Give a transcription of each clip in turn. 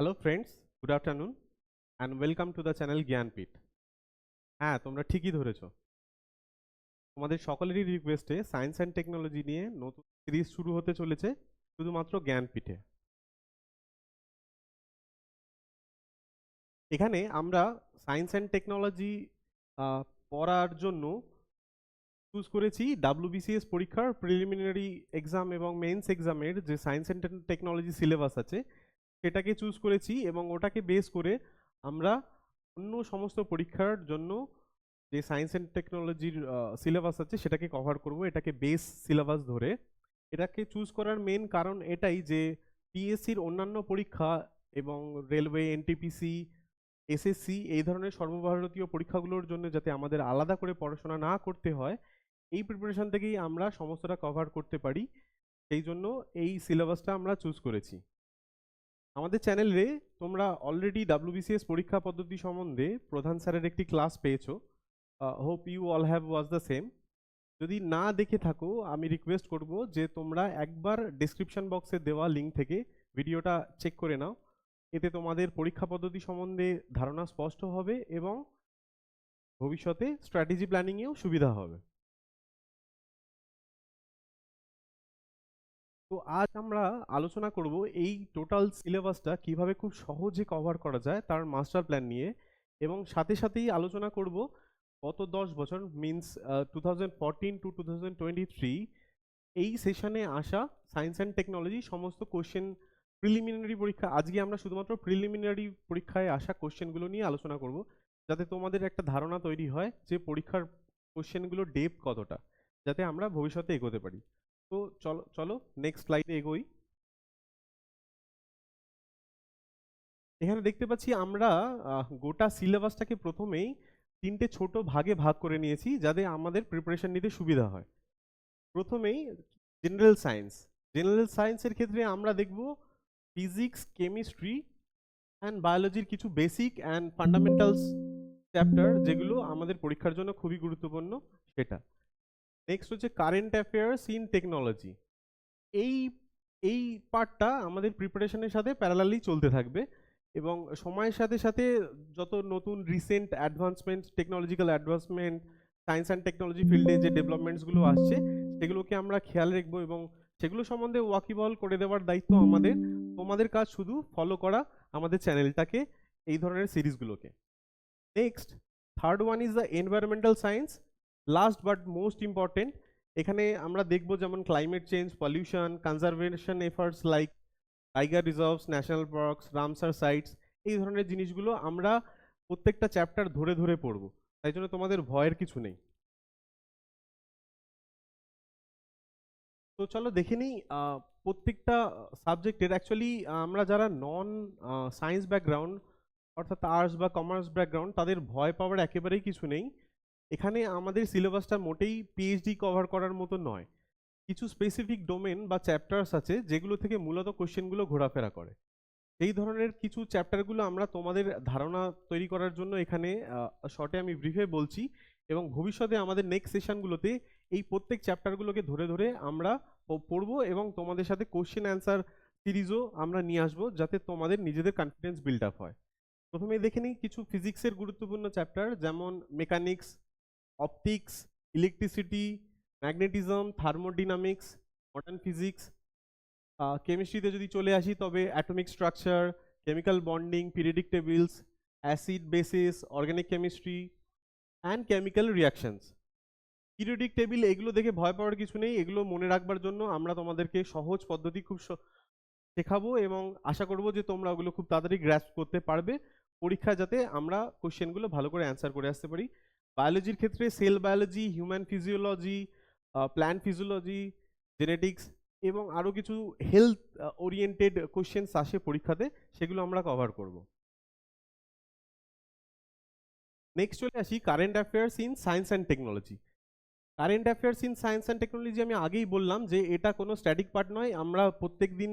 Hello friends good afternoon and welcome to the channel Gyanpeeth হ্যাঁ তোমরা ঠিকই ধরেছ। তোমাদের সকলেরই রিকোয়েস্টে সায়েন্স অ্যান্ড টেকনোলজি নিয়ে নতুন সিরিজ শুরু হতে চলেছে শুধুমাত্র জ্ঞানপীঠে এখানে আমরা সায়েন্স অ্যান্ড টেকনোলজি পড়ার জন্য চুজ করেছি ডাব্লিউবিসিএস পরীক্ষার প্রিলিমিনারি এক্সাম এবং মেন্স এক্সামের যে সায়েন্স অ্যান্ড টেকনোলজি সিলেবাস আছে সেটাকে চুজ করেছি এবং ওটাকে বেস করে আমরা অন্য সমস্ত পরীক্ষার জন্য যে সায়েন্স অ্যান্ড টেকনোলজির সিলেবাস আছে সেটাকে কভার করব। এটাকে বেস সিলেবাস ধরে। এটাকে চুজ করার মেন কারণ এটাই যে পিএসসির অন্যান্য পরীক্ষা এবং রেলওয়ে এনটিপিসি এসএসসি এই ধরনের সর্বভারতীয় পরীক্ষাগুলোর জন্য যাতে আমাদের আলাদা করে পড়াশোনা না করতে হয়, এই প্রিপারেশন থেকেই আমরা সমস্তটা কভার করতে পারি। সেই জন্য এই সিলেবাসটা আমরা চুজ করেছি। আমাদের চ্যানেলে তোমরা অলরেডি ডাব্লিউবিসিএস পরীক্ষা পদ্ধতি সম্বন্ধে প্রধান স্যারের একটি ক্লাস পেয়েছ। Hope you all have was the same যদি না দেখে থাকো, আমি রিকোয়েস্ট করব যে তোমরা একবার ডিসক্রিপশন বক্সে দেওয়া লিঙ্ক থেকে ভিডিওটা চেক করে নাও। এতে তোমাদের পরীক্ষা পদ্ধতি সম্বন্ধে ধারণা স্পষ্ট হবে এবং ভবিষ্যতে স্ট্র্যাটেজি প্ল্যানিংয়েও সুবিধা হবে। তো আজ আমরা আলোচনা করব এই টোটাল সিলেবাসটা কীভাবে খুব সহজে কভার করা যায় তার মাস্টার প্ল্যান নিয়ে এবং সাথে সাথেই আলোচনা করব গত দশ বছর means two thousand fourteen to two thousand twenty three এই সেশনে আসা সায়েন্স অ্যান্ড টেকনোলজি সমস্ত কোশ্চেন প্রিলিমিনারি পরীক্ষা, আজকে আমরা শুধুমাত্র প্রিলিমিনারি পরীক্ষায় আসা কোশ্চেনগুলো নিয়ে আলোচনা করব যাতে তোমাদের একটা ধারণা তৈরি হয় যে পরীক্ষার কোশ্চেনগুলোর ডেপ কতটা, যাতে আমরা ভবিষ্যতে এগোতে পারি। তো চলো চলো নেক্সট স্লাইডে এগোই। এখানে দেখতে পাচ্ছি আমরা গোটা সিলেবাসটাকে প্রথমেই তিনটে ছোট ভাগে ভাগ করে নিয়েছি যাতে আমাদের প্রিপারেশন নিতে সুবিধা হয়। প্রথমেই জেনারেল সায়েন্স জেনারেল সায়েন্সের ক্ষেত্রে আমরা দেখব ফিজিক্স কেমিস্ট্রি অ্যান্ড বায়োলজির কিছু বেসিক অ্যান্ড ফান্ডামেন্টালস চ্যাপ্টার যেগুলো আমাদের পরীক্ষার জন্য খুবই গুরুত্বপূর্ণ, সেটা। নেক্সট হচ্ছে কারেন্ট অ্যাফেয়ার্স ইন টেকনোলজি এই এই পার্টটা আমাদের প্রিপারেশনের সাথে প্যারালালি চলতে থাকবে এবং সময়ের সাথে সাথে যত নতুন recent advancement technological advancement science and technology ফিল্ডে যে ডেভেলপমেন্টসগুলো আসছে, সেগুলোকে আমরা খেয়াল রাখব এবং সেগুলো সম্বন্ধে ওয়াকিবল করে দেওয়ার দায়িত্ব আমাদের। তোমাদের কাজ শুধু ফলো করা আমাদের চ্যানেলটাকে এই ধরনের সিরিজগুলোকে next third one is the environmental science last but most important এখানে আমরা দেখব যেমন climate change pollution conservation efforts like tiger reserves national parks Ramsar sites এই ধরনের জিনিসগুলো আমরা প্রত্যেকটা চ্যাপ্টার ধরে ধরে পড়ব। তাই জন্য তোমাদের ভয়ের কিছু নেই। তো চলো দেখে নিই প্রত্যেকটা সাবজেক্টের অ্যাকচুয়ালি আমরা যারা নন সায়েন্স ব্যাকগ্রাউন্ড অর্থাৎ আর্টস বা কমার্স ব্যাকগ্রাউন্ড তাদের ভয় পাওয়ার একেবারেই কিছু নেই। এখানে আমাদের সিলেবাসটা মোটেই পিএইচডি কভার করার মতো নয়। কিছু স্পেসিফিক ডোমেন বা চ্যাপ্টার্স আছে, যেগুলো থেকে মূলত কোশ্চেনগুলো ঘোরাফেরা করে। এই ধরনের কিছু চ্যাপ্টারগুলো আমরা তোমাদের ধারণা তৈরি করার জন্য এখানে শর্টে আমি ব্রিফে বলছি এবং ভবিষ্যতে আমাদের নেক্সট সেশনগুলোতে এই প্রত্যেক চ্যাপ্টারগুলোকে ধরে ধরে আমরা পড়ব এবং তোমাদের সাথে কোশ্চেন অ্যান্সার সিরিজও আমরা নিয়ে আসব যাতে তোমাদের নিজেদের কনফিডেন্স বিল্ড আপ হয়। প্রথমে দেখে নিই কিছু ফিজিক্সের গুরুত্বপূর্ণ চ্যাপ্টার যেমন mechanics optics electricity magnetism thermodynamics modern physics কেমিস্ট্রিতে যদি চলে আসি, তবে atomic structure chemical bonding periodic tables acid bases organic chemistry and chemical reactions periodic table এগুলো দেখে ভয় পাওয়ার কিছু নেই। এগুলো মনে রাখবার জন্য আমরা তোমাদেরকে সহজ পদ্ধতি খুব শেখাবো এবং আশা করব যে তোমরা ওগুলো খুব তাড়াতাড়ি গ্র্যাস্প করতে পারবে। পরীক্ষা যাতে আমরা কোশ্চেনগুলো ভালো করে অ্যান্সার করে আসতে পারি। বায়োলজির ক্ষেত্রে cell biology human physiology plant physiology genetics এবং আরও কিছু হেলথ ওরিয়েন্টেড কোশ্চেন্স আসে পরীক্ষাতে, সেগুলো আমরা কভার করব। নেক্সট চলে আসি current affairs in science and technology current affairs in science and technology আমি আগেই বললাম যে এটা কোনো স্ট্যাটিক পার্ট নয়। আমরা প্রত্যেক দিন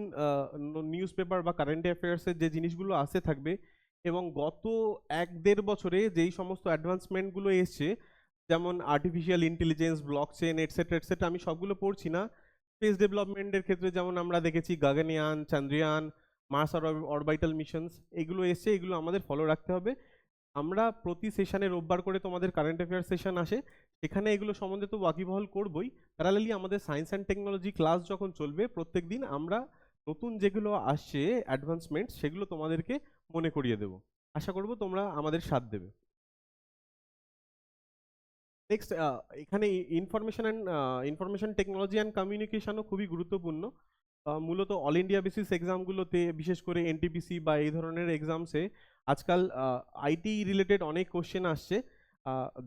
নিউজ পেপার বা কারেন্ট অ্যাফেয়ার্সের যে জিনিসগুলো আসতে থাকবে এবং গত এক দেড় বছরে যেই সমস্ত অ্যাডভান্সমেন্টগুলো এসছে, যেমন artificial intelligence blockchain etcetera etcetera আমি সবগুলো পড়ছি না। স্পেস ডেভেলপমেন্টের ক্ষেত্রে যেমন আমরা দেখেছি Gaganyaan Chandrayaan Mars orbital missions এগুলো এসছে, এগুলো আমাদের ফলো রাখতে হবে। আমরা প্রতি সেশানে রোববার করে তোমাদের কারেন্ট অ্যাফেয়ার সেশন আসে, সেখানে এগুলো সম্বন্ধে তো ওয়াকিবহল করবই। প্যারালালি আমাদের সায়েন্স অ্যান্ড টেকনোলজি ক্লাস যখন চলবে প্রত্যেক দিন আমরা নতুন যেগুলো আসছে অ্যাডভান্সমেন্ট সেগুলো তোমাদেরকে মনে করিয়ে দেবো। আশা করব তোমরা আমাদের সাথ দেবে। নেক্সট এখানে information and information technology and কমিউনিকেশনও খুবই গুরুত্বপূর্ণ। মূলত অল ইন্ডিয়া বেসিস এক্সামগুলোতে বিশেষ করে এনটিপিসি বা এই ধরনের এক্সামসে আজকাল আইটি রিলেটেড অনেক কোশ্চেন আসছে।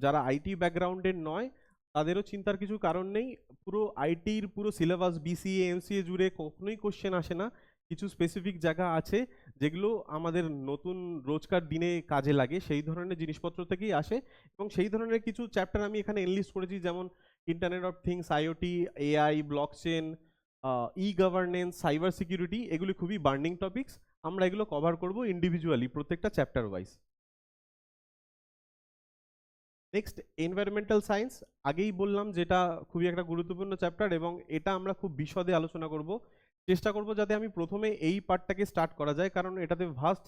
যারা আইটি ব্যাকগ্রাউন্ডের নয় তাদেরও চিন্তার কিছু কারণ নেই। পুরো আইটির পুরো সিলেবাস বিসিএ এমসিএ জুড়ে কখনোই কোশ্চেন আসে না। কিছু স্পেসিফিক জায়গা আছে যেগুলো আমাদের নতুন রোজকার দিনে কাজে লাগে। সেই ধরনের জিনিসপত্র থেকেই আসে এবং সেই ধরনের কিছু চ্যাপ্টার আমি এখানে এনলিস্ট করেছি যেমন internet of things IoT AI blockchain e governance cyber security এগুলি খুবই বার্নিং টপিকস আমরা এগুলো কভার করব ইন্ডিভিজুয়ালি প্রত্যেকটা chapter wise next environmental science আগেই বললাম যেটা খুবই একটা গুরুত্বপূর্ণ চ্যাপ্টার এবং এটা আমরা খুব বিশদে আলোচনা করব। চেষ্টা করব যাতে আমি প্রথমে এই পার্টটাকে স্টার্ট করা যায়, কারণ এটাতে ভাস্ট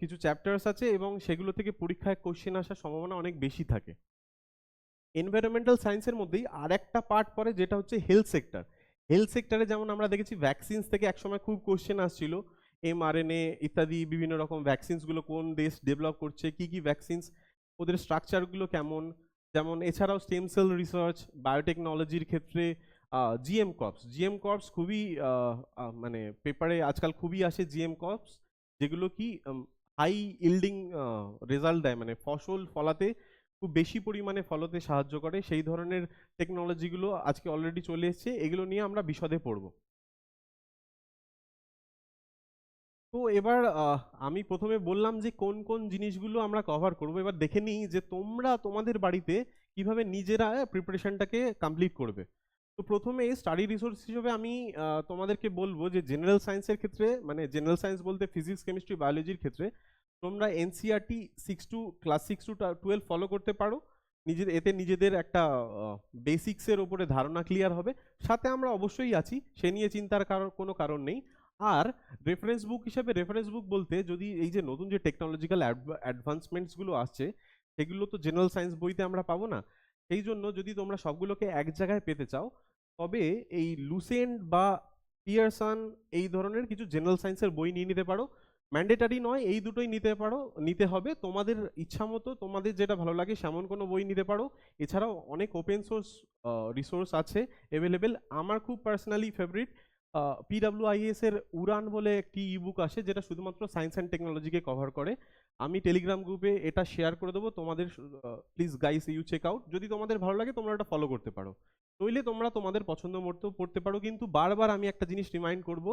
কিছু চ্যাপ্টার্স আছে এবং সেগুলো থেকে পরীক্ষায় কোশ্চেন আসার সম্ভাবনা অনেক বেশি থাকে। এনভায়রনমেন্টাল সায়েন্সের মধ্যেই আর একটা পার্ট পড়ে যেটা হচ্ছে হেলথ সেক্টর হেলথ সেক্টরে যেমন আমরা দেখেছি ভ্যাকসিনস থেকে একসময় খুব কোশ্চেন আসছিল। এমআরএনএ ইত্যাদি বিভিন্ন রকম ভ্যাকসিনসগুলো কোন দেশ ডেভেলপ করছে, কি কি ভ্যাকসিনস ওদের স্ট্রাকচারগুলো কেমন? যেমন এছাড়াও স্টেম সেল রিসার্চ বায়োটেকনোলজির ক্ষেত্রে জিএম কপস জিএম কপস খুবই মানে পেপারে আজকাল খুবই আসে জিএম কপস যেগুলো কি হাই ইল্ডিং রেজাল্ট দেয়। মানে ফসল ফলাতে খুব বেশি পরিমাণে ফলতে সাহায্য করে। সেই ধরনের টেকনোলজিগুলো আজকে অলরেডি চলে এসেছে। এগুলো নিয়ে আমরা বিশদে পড়ব। তো এবার আমি প্রথমে বললাম যে কোন কোন জিনিসগুলো আমরা কভার করব। এবার দেখে নিই যে তোমরা তোমাদের বাড়িতে কীভাবে নিজেরা প্রিপারেশনটাকে কমপ্লিট করবে। তো প্রথমে স্টাডি রিসোর্স হিসেবে আমি তোমাদেরকে বলব যে জেনারেল সায়েন্সের ক্ষেত্রে মানে জেনারেল সায়েন্স বলতে ফিজিক্স কেমিস্ট্রি বায়োলজির ক্ষেত্রে তোমরা NCERT six to class six to twelve follow করতে পারো। নিজের, এতে নিজেদের একটা বেসিক্সের ওপরে ধারণা ক্লিয়ার হবে। সাথে আমরা অবশ্যই আছি, সে নিয়ে চিন্তার কারণ কোনো কারণ নেই। আর রেফারেন্স বুক হিসাবে রেফারেন্স বুক বলতে যদি এই যে নতুন যে টেকনোলজিক্যাল অ্যাডভান্সমেন্টসগুলো আসছে, সেগুলো তো জেনারেল সায়েন্স বইতে আমরা পাবো না। সেই জন্য যদি তোমরা সবগুলোকে এক জায়গায় পেতে চাও, তবে এই লুসেন্ট বা পিয়ারসন এই ধরনের কিছু জেনারেল সায়েন্সের বই নিয়ে নিতে পারো। ম্যান্ডেটারি নয়, এই দুটোই নিতে পারো, নিতে হবে। তোমাদের ইচ্ছা মতো, তোমাদের যেটা ভালো লাগে সেমন কোনো বই নিতে পারো। এছাড়াও অনেক ওপেন সোর্স রিসোর্স আছে অ্যাভেলেবেল আমার খুব পার্সোনালি ফেভারিট পিডাব্লিউআইএস এর উড়ান বলে একটি ইবুক আসে, যেটা শুধুমাত্র সায়েন্স অ্যান্ড টেকনোলজিকে কভার করে। আমি টেলিগ্রাম গ্রুপে এটা শেয়ার করে দেবো, তোমাদের please guys you check out যদি তোমাদের ভালো লাগে, তোমরা এটা ফলো করতে পারো। নইলে তোমরা তোমাদের পছন্দ মতো পড়তে পারো, কিন্তু বারবার আমি একটা জিনিস রিমাইন্ড করব,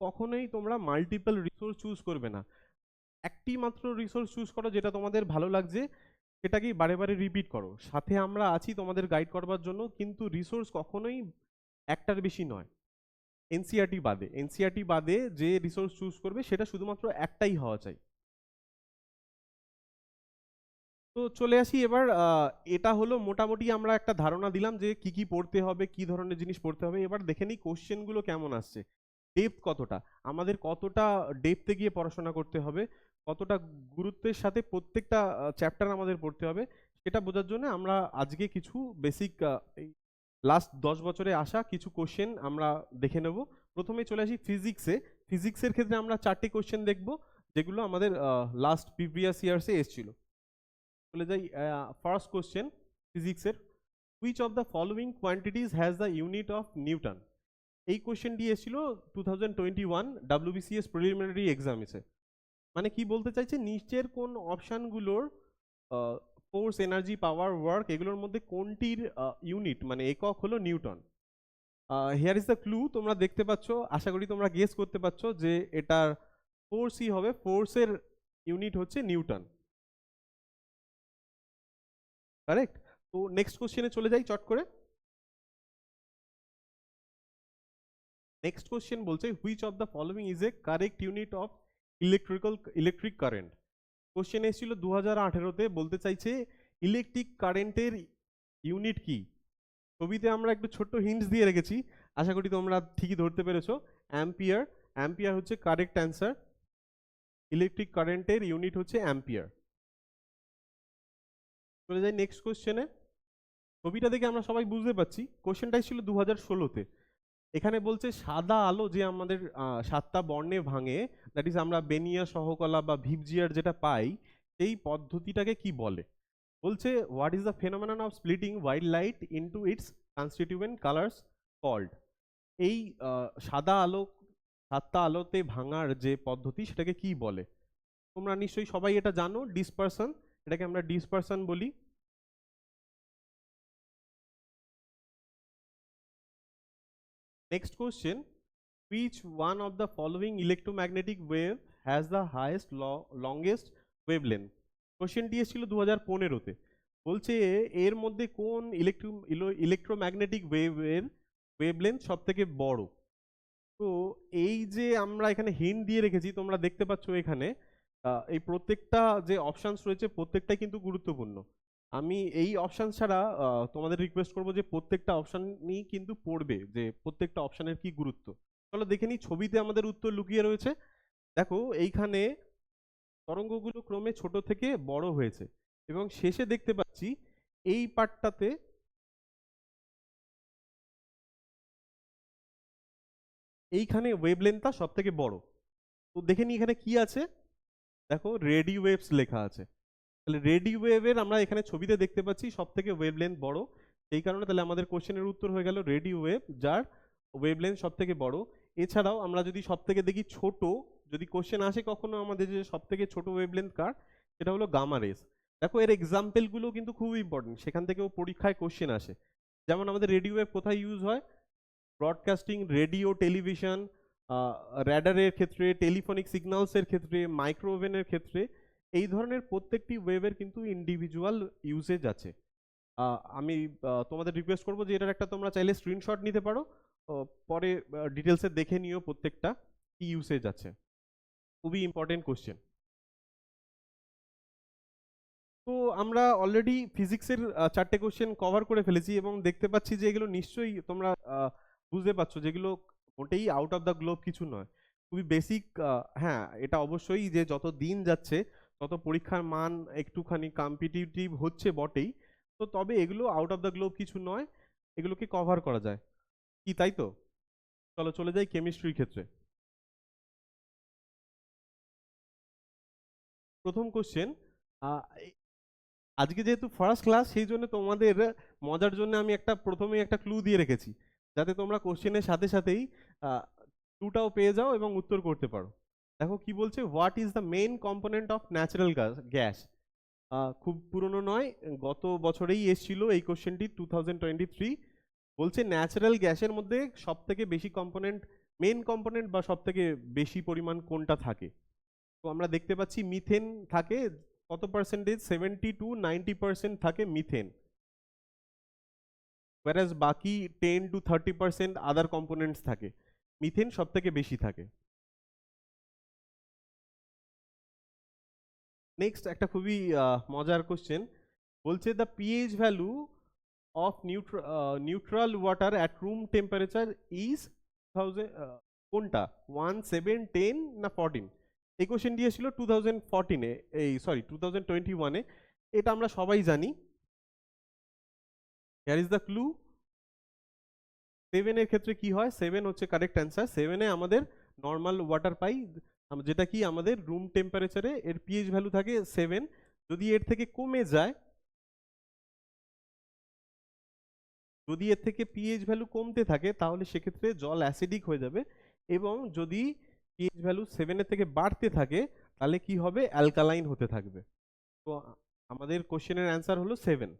কখনোই তোমরা মাল্টিপল রিসোর্স চুজ করবে না। একটি মাত্র রিসোর্স চুজ করো, যেটা তোমাদের ভালো লাগছে, সেটাকেই বারে বারে রিপিট করো। সাথে আমরা আছি তোমাদের গাইড করবার জন্য, কিন্তু রিসোর্স কখনোই একটার বেশি নয়। এনসিআরটি বাদে। এনসিআরটি বাদে যে রিসোর্স চুজ করবে, সেটা শুধুমাত্র একটাই হওয়া চাই। তো চলে আসি এবার এটা হলো মোটামুটি আমরা একটা ধারণা দিলাম যে কি কি পড়তে হবে, কি ধরনের জিনিস পড়তে হবে। এবার দেখে নিই কোশ্চেনগুলো কেমন আসছে। ডেপথ কতটা? আমাদের কতটা ডেপথে গিয়ে পড়াশোনা করতে হবে? কতটা গুরুত্বের সাথে প্রত্যেকটা চ্যাপ্টার আমাদের পড়তে হবে? সেটা বোঝার জন্য আমরা আজকে কিছু বেসিক লাস্ট দশ বছরে আসা কিছু কোশ্চেন আমরা দেখে নেব। প্রথমে চলে আসি ফিজিক্সে ফিজিক্সের ক্ষেত্রে আমরা চারটি কোশ্চেন দেখব, যেগুলো আমাদের লাস্ট প্রিভিয়াস ইয়ার্সে এসেছিল। চলে যাই ফার্স্ট কোশ্চেন ফিজিক্সের which of the following quantities has the unit of newton এই কোশ্চেনটি এসেছিল two thousand twenty one WBCS preliminary exam এসে মানে কি বলতে চাইছে? নিচের কোন অপশানগুলোর ফোর্স এনার্জি পাওয়ার ওয়ার্ক এগুলোর মধ্যে কোনটির ইউনিট মানে একক হলো newton. Here is the clue তোমরা দেখতে পাচ্ছ, আশা করি তোমরা গেস করতে পারছ যে এটার ফোর্সই হবে ফোর্সের ইউনিট হচ্ছে নিউটন। কারেক্ট তো নেক্সট কোশ্চেনে চলে যাই চট করে। নেক্সট কোশ্চেন বলছে which of the following is a correct unit of electrical electric current question এসেছিল দু হাজার আঠেরোতে বলতে চাইছে ইলেকট্রিক কারেন্টের ইউনিট কি? ছবিতে আমরা একটু ছোট্ট হিন্টস দিয়ে রেখেছি। আশা করি তোমরা ঠিকই ধরতে পেরেছ। অ্যাম্পিয়ার অ্যাম্পিয়ার হচ্ছে কারেক্ট অ্যান্সার ইলেকট্রিক কারেন্টের ইউনিট হচ্ছে অ্যাম্পিয়ার চলে যাই নেক্সট কোশ্চেনে ছবিটা দেখে আমরা সবাই বুঝতে পারছি। কোশ্চেনটাই ছিল দু হাজার ষোলোতে। এখানে বলছে সাদা আলো যে আমাদের সাতটা বর্ণে ভাঙে দ্যাট ইজ আমরা বেনিয়া সহকলা বা ভিপজিয়ার যেটা পাই, সেই পদ্ধতিটাকে কি বলে? বলছে what is the phenomenon of splitting white light into its constituent colours called এই সাদা আলো, সাতটা আলোতে ভাঙার যে পদ্ধতি সেটাকে কি বলে? তোমরা নিশ্চয়ই সবাই এটা জানো ডিসপারশন এটাকে আমরা ডিসপারশন বলি। Next question. Which one of the following electromagnetic wave has the highest lo- longest wavelength? কোশ্চেনটি এসেছিল দু হাজার পনেরোতে বলছে, এর মধ্যে কোন ইলেকট্রো ইলেকট্রোম্যাগনেটিক ওয়েভের ওয়েভলেন্থ সব থেকে বড় তো এই যে আমরা এখানে হিন্ট দিয়ে রেখেছি, তোমরা দেখতে পাচ্ছ এখানে এই প্রত্যেকটা যে অপশানস রয়েছে, প্রত্যেকটাই কিন্তু গুরুত্বপূর্ণ আমি এই অপশান ছাড়া তোমাদের রিকোয়েস্ট করব যে প্রত্যেকটা অপশানই কিন্তু পড়বে, যে প্রত্যেকটা অপশানের কি গুরুত্ব। চলো দেখে নিই, ছবিতে আমাদের উত্তর লুকিয়ে রয়েছে। দেখো, এইখানে তরঙ্গগুলো ক্রমে ছোট থেকে বড় হয়েছে এবং শেষে দেখতে পাচ্ছি এই পার্টটাতে এইখানে ওয়েভলেন্থটা সব থেকে বড়। তো দেখে নিই এখানে কি আছে। দেখো রেডি ওয়েভস লেখা আছে। তাহলে রেডি ওয়েভের আমরা এখানে ছবিতে দেখতে পাচ্ছি সব থেকে ওয়েভলেন্থ বড়। সেই কারণে তাহলে আমাদের কোশ্চেনের উত্তর হয়ে গেল রেডি ওয়েভ, যার ওয়েভলেন্থ সব থেকে বড়। এছাড়াও আমরা যদি সব থেকে দেখি ছোট, যদি কোশ্চেন আসে কখনো আমাদের যে সব থেকে ছোট ওয়েভলেন্থ কার, সেটা হলো গামা রেস দেখো এর এক্সাম্পলগুলো কিন্তু খুব ইম্পর্টেন্ট সেখান থেকেও পরীক্ষায় কোশ্চেন আসে। যেমন আমাদের রেডিও ওয়েভ কোথায় ইউজ হয়? ব্রডকাস্টিং রেডিও টেলিভিশন র্যাডারের ক্ষেত্রে টেলিফোনিক সিগন্যালসের ক্ষেত্রে মাইক্রোওভেনের ক্ষেত্রে এই ধরনের প্রত্যেকটি ওয়েবের কিন্তু ইন্ডিভিজুয়াল ইউসেজ আছে। আমি তোমাদের রিকোয়েস্ট করব যে এটার একটা তোমরা চাইলে স্ক্রিনশট নিতে পারো। পরে ডিটেলসে দেখে নিও প্রত্যেকটা কি ইউসেজ আছে। খুবই ইম্পর্টেন্ট কোশ্চেন তো আমরা অলরেডি ফিজিক্সের চারটে কোশ্চেন কভার করে ফেলেছি এবং দেখতে পাচ্ছি যে এগুলো নিশ্চয়ই তোমরা বুঝতে পারছ যেগুলো মোটেই আউট অফ দ্য গ্লোব কিছু নয়। খুবই বেসিক হ্যাঁ এটা অবশ্যই যে যত দিন যাচ্ছে তত পরীক্ষার মান একটুখানি কম্পিটিটিভ হচ্ছে বটেই। তো তবে এগুলো আউট অফ দ্য গ্লোব কিছু নয়, এগুলোকে কভার করা যায়। কি তাই তো? চলো চলে যাই কেমিস্ট্রির ক্ষেত্রে। প্রথম কোশ্চেন আজকে যেহেতু ফার্স্ট ক্লাস সেই জন্য তোমাদের মজার জন্য আমি একটা, প্রথমেই একটা ক্লু দিয়ে রেখেছি। যাতে তোমরা কোশ্চেনের সাথে সাথেই ক্লুটাও পেয়ে যাও এবং উত্তর করতে পারো। দেখো কি বলছে? What is the main component of natural gas খুব পুরনো নয়, গত বছরেই এসেছিল এই কোশ্চেনটি টু বলছে ন্যাচারাল গ্যাসের মধ্যে সব থেকে বেশি কম্পোনেন্ট মেন কম্পোনেন্ট বা সব থেকে বেশি পরিমাণ কোনটা থাকে? তো আমরা দেখতে পাচ্ছি মিথেন থাকে, কত percentage seventy to ninety percent থাকে মিথেন whereas বাকি ten to thirty percent other components থাকে। মিথেন সব থেকে বেশি থাকে। নেক্সট একটা খুবই মজার কোশ্চেন বলছে the pH value of neutral water at room temperature is thousand কোনটা? ওয়ান সেভেন টেন না ফোরটিন এই কোশ্চেন দিয়েছিল টু থাউজেন্ড ফোরটিনে এই সরি টু থাউজেন্ড টোয়েন্টি ওয়ানে এটা আমরা সবাই জানি। হেয়ার ইজ দ্য ক্লু সেভেনের ক্ষেত্রে কি হয়? সেভেন হচ্ছে কারেক্ট অ্যান্সার সেভেনে আমাদের নর্মাল ওয়াটার পাই। যেটা কি আমাদের রুম টেম্পারেচারে এর পিএইচ ভ্যালু থাকে সেভেন যদি এর থেকে কমে যায়, যদি এর থেকে পিএইচ ভ্যালু কমতে থাকে, তাহলে সেক্ষেত্রে জল অ্যাসিডিক হয়ে যাবে এবং যদি পিএইচ ভ্যালু সেভেনের থেকে বাড়তে থাকে, তাহলে কি হবে? অ্যালকালাইন হতে থাকবে। তো আমাদের কোশ্চেনের অ্যান্সার হলো সেভেন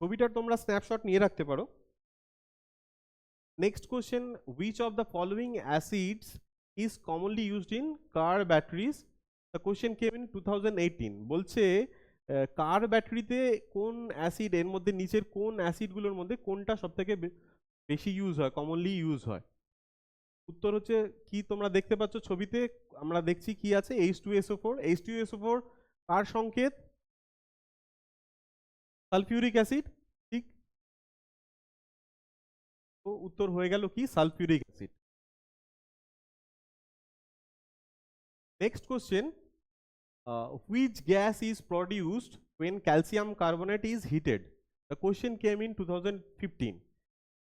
ছবিটার তোমরা স্ন্যাপশট নিয়ে রাখতে পারো। Which of the following acids is commonly used in car batteries the question came in two thousand eighteen বলছে কার ব্যাটারিতে কোন অ্যাসিড এর মধ্যে, নিচের কোন অ্যাসিডগুলোর মধ্যে কোনটা সব থেকে বেশি ইউজ হয় কমনলি ইউজ হয়? উত্তর হচ্ছে, কি তোমরা দেখতে পাচ্ছ ছবিতে? আমরা দেখছি কি আছে? H two SO four H two SO four কার সংকেত? Sulphuric acid. তো উত্তর হয়ে গেল কি? Sulphuric acid. Next question which gas is produced when calcium carbonate is heated? The question came in 2015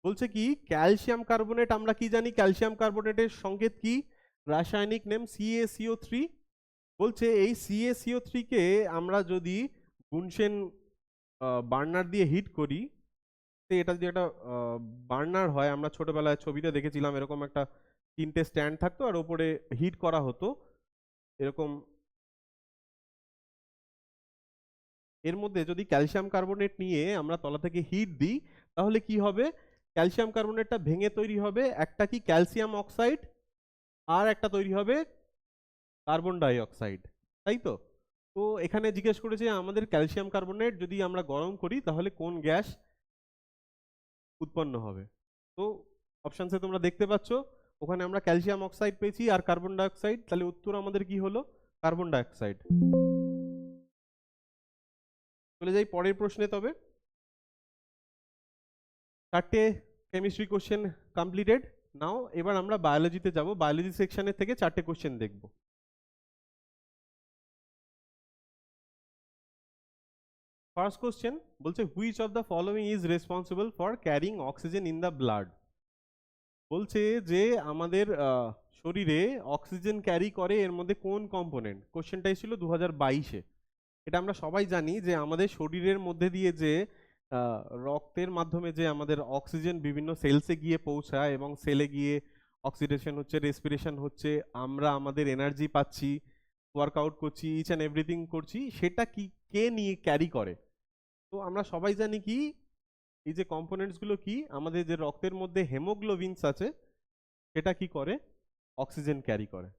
বলছে কি ক্যালসিয়াম কার্বোনেট আমরা কি জানি? ক্যালসিয়াম কার্বোনেটের সংকেত কি? রাসায়নিক নেম সিএসিও থ্রি বলছে এই সিএসিও থ্রিকে আমরা যদি বুনসেন বার্নার দিয়ে হিট করি তো এটা যদি একটা বার্নার হয়, আমরা ছোটবেলায় ছবিতে দেখেছিলাম, এরকম একটা তিনটে স্ট্যান্ড থাকতো আর ওপরে হিট করা হতো, এরকম এর মধ্যে যদি ক্যালসিয়াম কার্বনেট নিয়ে আমরা তলা থেকে হিট দিই, তাহলে কি হবে? ক্যালসিয়াম কার্বনেটটা ভেঙে তৈরি হবে, একটা কি ক্যালসিয়াম অক্সাইড আর একটা তৈরি হবে কার্বন ডাই অক্সাইড তাই তো? তো এখানে জিজ্ঞেস করেছে, আমাদের ক্যালসিয়াম কার্বনেট যদি আমরা গরম করি, তাহলে কোন গ্যাস উৎপন্ন হবে। তো অপশানসে তোমরা দেখতে পাচ্ছ, ওখানে আমরা ক্যালসিয়াম অক্সাইড পেয়েছি আর কার্বন ডাইঅক্সাইড তাহলে উত্তর আমাদের কি হলো? কার্বন ডাইঅক্সাইড চলে যাই পরের প্রশ্নে তবে। চারটে কেমিস্ট্রি কোশ্চেন কমপ্লিটেড নাও, এবার আমরা বায়োলজিতে যাব। বায়োলজি সেকশনের থেকে চারটে কোশ্চেন দেখব। ফার্স্ট কোশ্চেন বলছে which of the following is responsible for carrying oxygen in the blood বলছে যে, আমাদের শরীরে অক্সিজেন ক্যারি করে এর মধ্যে কোন কম্পোনেন্ট কোশ্চেনটা এসেছিল দু হাজার বাইশে। এটা আমরা সবাই জানি যে, আমাদের শরীরের মধ্যে দিয়ে যে রক্তের মাধ্যমে যে আমাদের অক্সিজেন বিভিন্ন সেলসে গিয়ে পৌঁছায় এবং সেলে গিয়ে অক্সিডেশন হচ্ছে রেসপিরেশন হচ্ছে, আমরা আমাদের এনার্জি পাচ্ছি ওয়ার্কআউট করছি ইচ অ্যান্ড এভরিথিং করছি, সেটা কি কে নিয়ে ক্যারি করে? তো আমরা সবাই জানি কি, এই যে কম্পোনেন্টসগুলো কি, আমাদের যে রক্তের মধ্যে হেমোগ্লোবিনস আছে, সেটা কি করে? অক্সিজেন ক্যারি করে।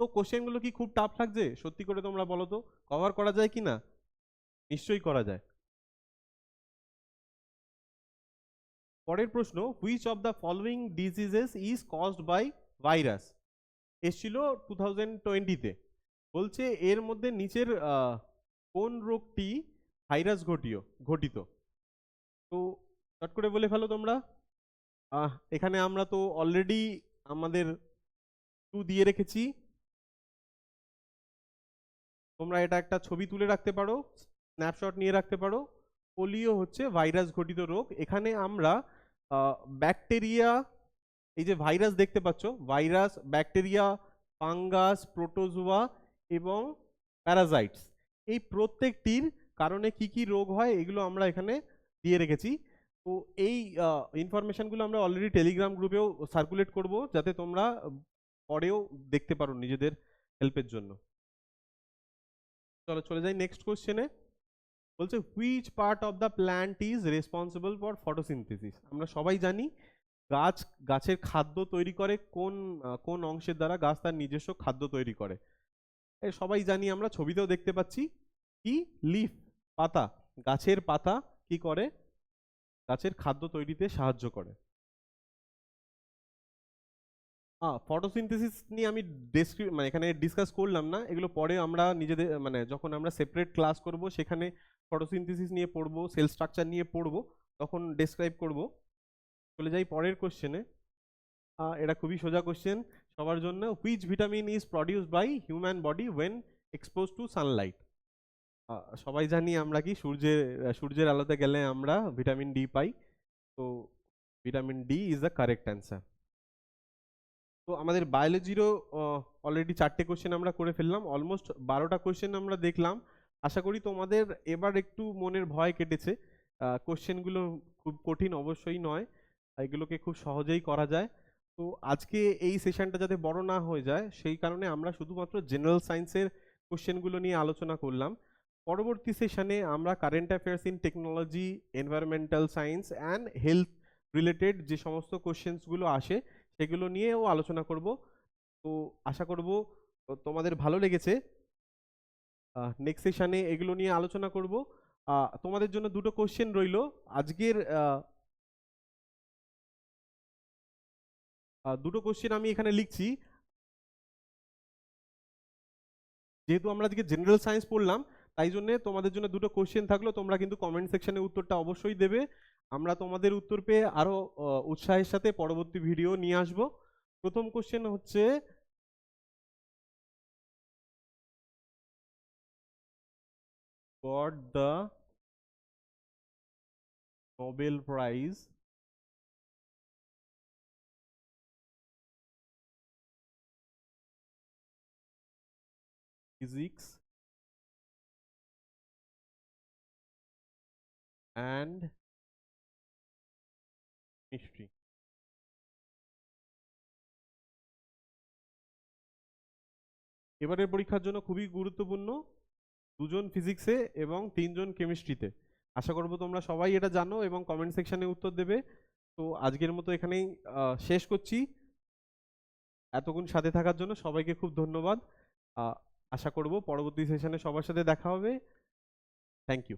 তো কোশ্চেনগুলো কি খুব টাফ লাগছে? সত্যি করে তোমরা বলো তো কভার করা যায় কি না? নিশ্চয়ই করা যায়। পরের প্রশ্ন which of the following diseases is caused by virus এসছিল টু থাউজেন্ড টোয়েন্টিতে বলছে এর মধ্যে নিচের কোন রোগটি ভাইরাস ঘটিও ঘটিত। তো চট করে বলে ফেলো তোমরা। এখানে আমরা তো অলরেডি আমাদের টু দিয়ে রেখেছি। তোমরা এটা একটা ছবি তুলে রাখতে পারো স্ন্যাপশট নিয়ে রাখতে পারো। পোলিও হচ্ছে ভাইরাস ঘটিত রোগ। এখানে আমরা ব্যাকটেরিয়া, এই যে ভাইরাস দেখতে পাচ্ছ, ভাইরাস, ব্যাকটেরিয়া, ফাঙ্গাস, প্রোটোজোয়া এবং প্যারাজাইটস এই প্রত্যেকটির কারণে কি কি রোগ হয় এগুলো আমরা এখানে দিয়ে রেখেছি। তো এই ইনফরমেশনগুলো আমরা অলরেডি টেলিগ্রাম গ্রুপেও সার্কুলেট করব যাতে তোমরা পরেও দেখতে পারো নিজেদের হেল্পের জন্য। চলো চলে যাই নেক্সট কোশ্চেনে বলছে which part of the plant is responsible for photosynthesis আমরা সবাই জানি গাছ, গাছের খাদ্য তৈরি করে, কোন কোন অংশের দ্বারা গাছ তার নিজস্ব খাদ্য তৈরি করে। এ সবাই জানি আমরা, ছবিতেও দেখতে পাচ্ছি কি লিফ, পাতা, গাছের পাতা কি করে? গাছের খাদ্য তৈরিতে সাহায্য করে। হ্যাঁ ফটোসিনথেসিস নিয়ে আমি মানে এখানে ডিসকাস করলাম না, এগুলো পরে আমরা নিজেদের মানে যখন আমরা সেপারেট ক্লাস করব, সেখানে ফটোসিনথেসিস নিয়ে পড়ব সেল স্ট্রাকচার নিয়ে পড়ব, তখন ডেসক্রাইব করব। চলে যাই পরের কোশ্চেনে এটা খুবই সোজা কোশ্চেন সবার জন্য which vitamin is produced by human body when expose to sunlight সবাই জানি আমরা কি সূর্যের সূর্যের আলোতে গেলে আমরা ভিটামিন ডি পাই। তো vitamin D is the correct answer তো আমাদের বায়োলজিরও অলরেডি চারটে কোশ্চেন আমরা করে ফেললাম। অলমোস্ট বারোটা কোশ্চেন আমরা দেখলাম। আশা করি তোমাদের এবার একটু মনের ভয় কেটেছে। কোশ্চেনগুলো খুব কঠিন অবশ্যই নয়। এগুলোকে খুব সহজেই করা যায়। তো আজকে এই সেশনটা যাতে বড় না হয়ে যায়, সেই কারণে আমরা শুধুমাত্র জেনারেল সায়েন্সের কোশ্চেনগুলো নিয়ে আলোচনা করলাম। পরবর্তী সেশনে আমরা current affairs in technology environmental science and health related যে সমস্ত কোশ্চেন্সগুলো আসে, সেগুলো নিয়েও আলোচনা করব। তো আশা করব তোমাদের ভালো লেগেছে। নেক্সট সেশানে এগুলো নিয়ে আলোচনা করব। তোমাদের জন্য দুটো কোশ্চেন রইল। আজকের দুটো কোশ্চেন আমি এখানে লিখছি। যেহেতু আমরা আজকে জেনারেল সায়েন্স পড়লাম তাই জন্য তোমাদের জন্য দুটো কোশ্চেন থাকল। তোমরা কিন্তু কমেন্ট সেকশনে উত্তরটা অবশ্যই দেবে। আমরা তোমাদের উত্তর পেয়ে আরও আহ, উৎসাহের সাথে পরবর্তী ভিডিও নিয়ে আসব। প্রথম কোশ্চেন হচ্ছে got the Nobel Prize physics and chemistry এবারের পরীক্ষার জন্য খুবই গুরুত্বপূর্ণ দুজন ফিজিক্সে এবং তিনজন কেমিস্ট্রিতে আশা করব তোমরা সবাই এটা জানো এবং কমেন্ট সেকশনে উত্তর দেবে। তো আজকের মতো এখানেই শেষ করছি। এতক্ষণ সাথে থাকার জন্য সবাইকে খুব ধন্যবাদ। আশা করব পরবর্তী সেশনে সবার সাথে দেখা হবে। Thank you